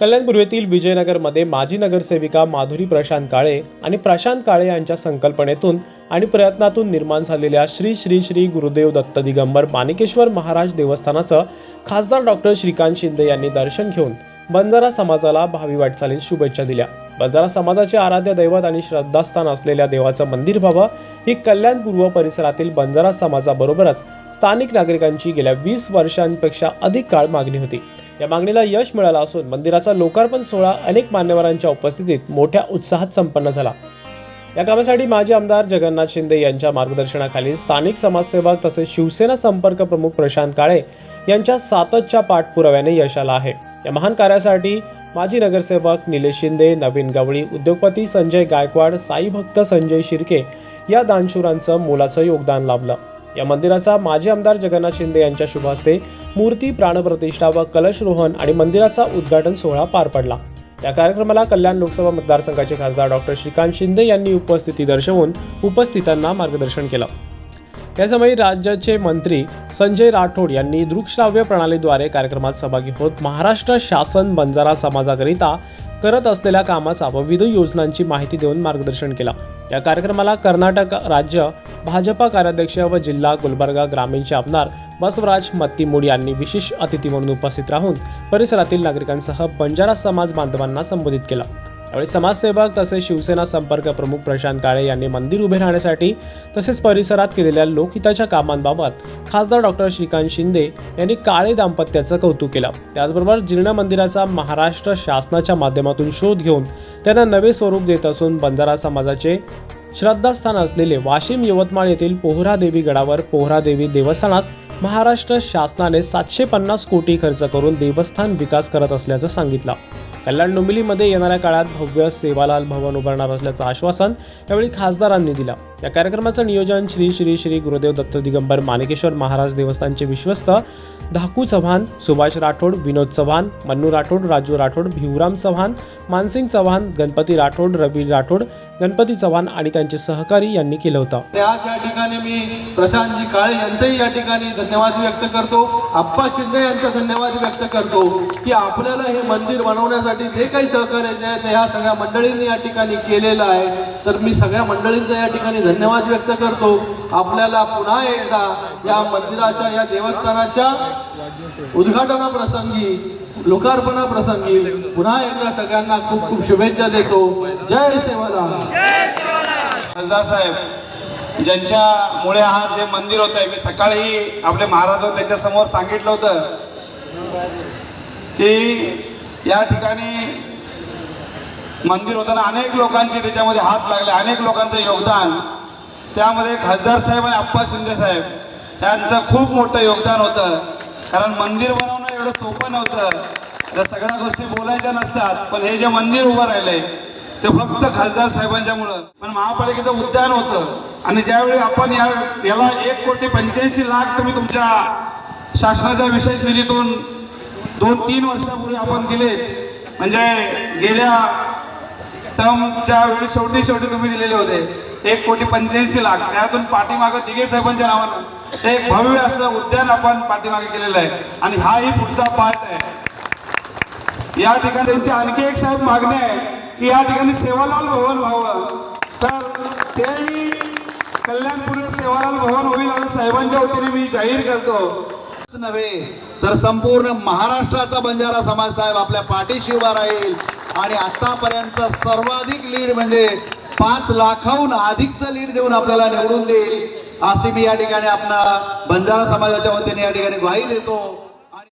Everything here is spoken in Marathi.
कल्याणपूर्वेतील विजयनगरमध्ये माजी नगरसेविका माधुरी प्रशांत काळे आणि प्रशांत काळे यांच्या संकल्पनेतून आणि प्रयत्नातून निर्माण झालेल्या श्री श्री श्री गुरुदेव दत्त दिगंबर माणिकेश्वर महाराज देवस्थानाचं खासदार डॉक्टर श्रीकांत शिंदे यांनी दर्शन घेऊन बंजारा समाजाला भावी वाटचालीस शुभेच्छा दिल्या. बंजारा समाजाचे आराध्य दैवत आणि श्रद्धास्थान असलेल्या देवाचं मंदिर व्हावं ही कल्याणपूर्व परिसरातील बंजारा समाजाबरोबरच स्थानिक नागरिकांची गेल्या वीस वर्षांपेक्षा अधिक काळ मागणी होती. या मागणीला यश मिळालं असून मंदिराचा लोकार्पण सोहळा अनेक मान्यवरांच्या उपस्थितीत मोठ्या उत्साहात संपन्न झाला. या कामासाठी माजी आमदार जगन्नाथ शिंदे यांच्या मार्गदर्शनाखाली स्थानिक समाजसेवक तसेच शिवसेना संपर्क प्रमुख प्रशांत काळे यांच्या सातच्या पाठपुराव्याने यश आलं आहे. या महान कार्यासाठी माजी नगरसेवक निलेश शिंदे नवीन गवळी उद्योगपती संजय गायकवाड साई भक्त संजय शिर्के या दानशूरांचं मोलाचं योगदान लाभलं. या मंदिराचा माजी आमदार जगन्नाथ शिंदे यांच्या शुभ हस्ते मूर्ती प्राणप्रतिष्ठा व कलशरोहण आणि मंदिराचा उद्घाटन सोहळा पार पडला. या कार्यक्रमाला कल्याण लोकसभा मतदारसंघाचे खासदार डॉक्टर श्रीकांत शिंदे यांनी उपस्थिती दर्शवून उपस्थितांना मार्गदर्शन केलं. यासमयी राज्याचे मंत्री संजय राठोड यांनी दृकश्राव्य प्रणालीद्वारे कार्यक्रमात सहभागी होत महाराष्ट्र शासन बंजारा समाजाकरिता करत असलेल्या कामाचा व विविध योजनांची माहिती देऊन मार्गदर्शन केलं. या कार्यक्रमाला कर्नाटक राज्य भाजपा कार्याध्यक्ष व जिल्हा गुलबर्गा ग्रामीणचे आमदार बसवराज मत्तीमूड यांनी विशेष अतिथी म्हणून उपस्थित राहून परिसरातील नागरिकांसह बंजारा समाज बांधवांना संबोधित केलं. यावेळी समाजसेवक तसेच शिवसेना संपर्क प्रमुख प्रशांत काळे यांनी मंदिर उभे राहण्यासाठी तसेच परिसरात केलेल्या लोकहिताच्या कामांबाबत खासदार डॉक्टर श्रीकांत शिंदे यांनी काळे दाम्पत्याचं कौतुक केलं. त्याचबरोबर जीर्ण मंदिराचा महाराष्ट्र शासनाच्या माध्यमातून शोध घेऊन त्यांना नवे स्वरूप देत असून बंजारा समाजाचे श्रद्धास्थान असलेले वाशिम यवतमाळ येथील पोहरादेवी गडावर पोहरादेवी देवस्थानास महाराष्ट्र शासनाने सातशे पन्नास कोटी खर्च करून देवस्थान विकास करत असल्याचं सांगितलं. कल्याण डोंबिवलीमध्ये येणाऱ्या काळात भव्य सेवालाल भवन उभारणार असल्याचं आश्वासन यावेळी खासदारांनी दिलं. या कार्यक्रमाचं नियोजन श्री श्री श्री गुरुदेव दत्त दिगंबर माणिकेश्वर महाराज देवस्थानचे विश्वस्त धाकू चव्हाण सुभाष राठोड विनोद चव्हाण मन्नू राठोड राजू राठोड भिवराम चव्हाण मानसिंग चव्हाण गणपती राठोड रवी राठोड गणपती चव्हाण आणि त्यांचे सहकारी यांनी केलं होतं. आज या ठिकाणी मी प्रशांतजी काळे यांचंही या ठिकाणी धन्यवाद व्यक्त करतो. आप्पा शिंदे यांचा धन्यवाद व्यक्त करतो की आपल्याला हे मंदिर बनवण्यासाठी जे काही सहकार्याचे आहे ते ह्या सगळ्या मंडळींनी या ठिकाणी केलेलं आहे. तर मी सगळ्या मंडळींचा या ठिकाणी धन्यवाद व्यक्त करतो. आपल्याला पुन्हा एकदा या मंदिराच्या या देवस्थानाच्या उद्घाटनाप्रसंगी लोकार्पणा प्रसंगी पुन्हा एकदा सगळ्यांना खूप खूप शुभेच्छा देतो. जय सेवालाल. खासदार साहेब ज्यांच्यामुळे हा जे मंदिर होत मी सकाळी आपले महाराज त्यांच्यासमोर सांगितलं होतं की या ठिकाणी मंदिर होताना अनेक लोकांचे त्याच्यामध्ये हात लागले अनेक लोकांचं योगदान. त्यामध्ये खासदार साहेब आणि आप्पा शिंदे साहेब यांचं खूप मोठं योगदान होतं. कारण मंदिर बनवणं एवढं सोपं नव्हतं. त्या सगळ्या गोष्टी बोलायच्या नसतात पण हे जे मंदिर उभं राहिलंय ते फक्त खासदार साहेबांच्यामुळं. पण महापालिकेचं उद्यान होतं. आणि ज्यावेळी आपण या याला एक कोटी पंच्याऐंशी लाख तुम्ही तुमच्या शासनाच्या विशेष निधीतून दोन तीन वर्षापूर्वी आपण दिलेत म्हणजे गेल्या टर्मच्या वेळी शेवटी शेवटी तुम्ही दिलेले होते. एक कोटी पंच्याऐंशी लाख. त्यातून पाठीमागं दिघे साहेबांच्या नावानं. एक भव्य असं उद्यान आपण पाठीमागे केलेलं आहे. आणि हाही पुढचा पार्ट आहे. या ठिकाणी त्यांची आणखी एक साहेब मागणी आहे की या ठिकाणी सेवालाल भवन व्हावं. तर तेही कल्याणपूर्ण सेवालाल भवन होईल असं साहेबांच्या वतीने मी जाहीर करतो. नव्हे तर संपूर्ण महाराष्ट्राचा बंजारा समाज साहेब आपल्या पाठीशी उभा राहील. आणि आतापर्यंत सर्वाधिक लीड म्हणजे पाच लाखाहून अधिकचं लीड देऊन आपल्याला निवडून देईल. अशी मी या ठिकाणी आपला बंजारा समाजाच्या वतीने या ठिकाणी ग्वाही देतो.